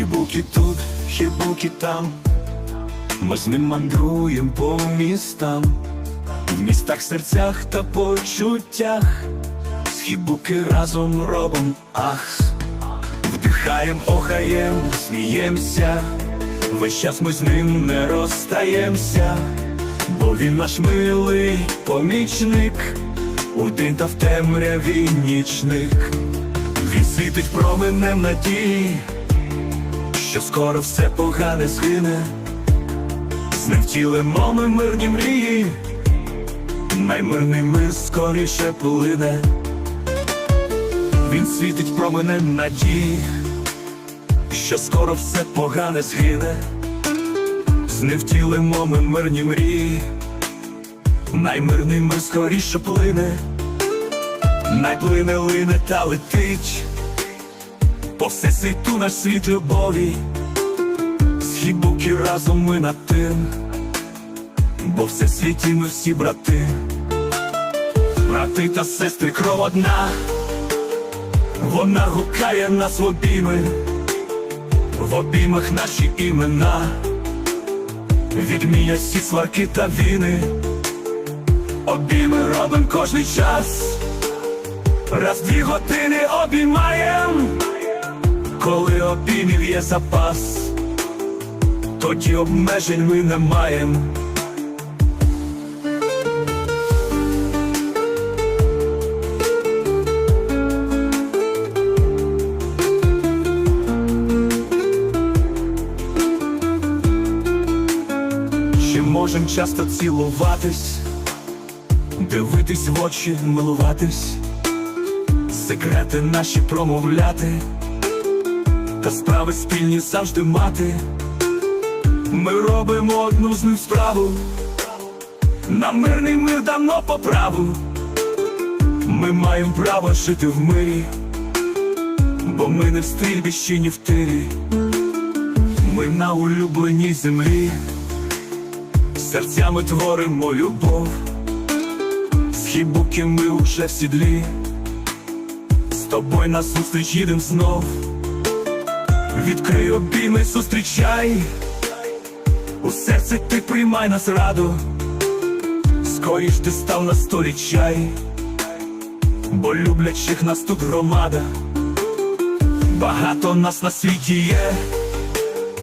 буки тут, ще буки там. Ми з ним мандруєм по містам, в містах, серцях та почуттях. Схібуки разом робом, ах, вдихаєм, охаєм, сміємся. Весь час ми з ним не розстаємося, бо він наш милий помічник, у день та в темряві нічник. Він світить променем надії, що скоро все погане згине. З ним втілимо ми мирні мрії, наймирний мир скоріше плине. Він світить променем надії, що скоро все погане згине. З ним втілимо ми мирні мрії, наймирний мир скоріше плине, найплине лине та летить, по все світу наш світ любові. Схібуки разом ми над тим, бо все світі ми всі брати, брати та сестри кров одна, вона гукає нас в обійми, в обіймах наші імена, відмінять всі сварки та війни, обійми робим кожний час, раз дві години обіймаєм, коли є запас. Тоді обмежень ми не маєм. Ще можем часто цілуватись, дивитись в очі, милуватись, секрети наші промовляти, та справи спільні завжди мати. Ми робимо одну з них справу, на мирний мир давно по праву. Ми маємо право жити в мирі, бо ми не в стрільбищі, ні в тирі. Ми на улюбленій землі, серцями творимо любов, Схібуки ми уже в сідлі, з тобою на зустріч їдем знов. Відкрий обійми, зустрічай. У серце ти приймай нас раду, скоріш ти став на столі чай, бо люблячих нас тут громада, багато нас на світі є,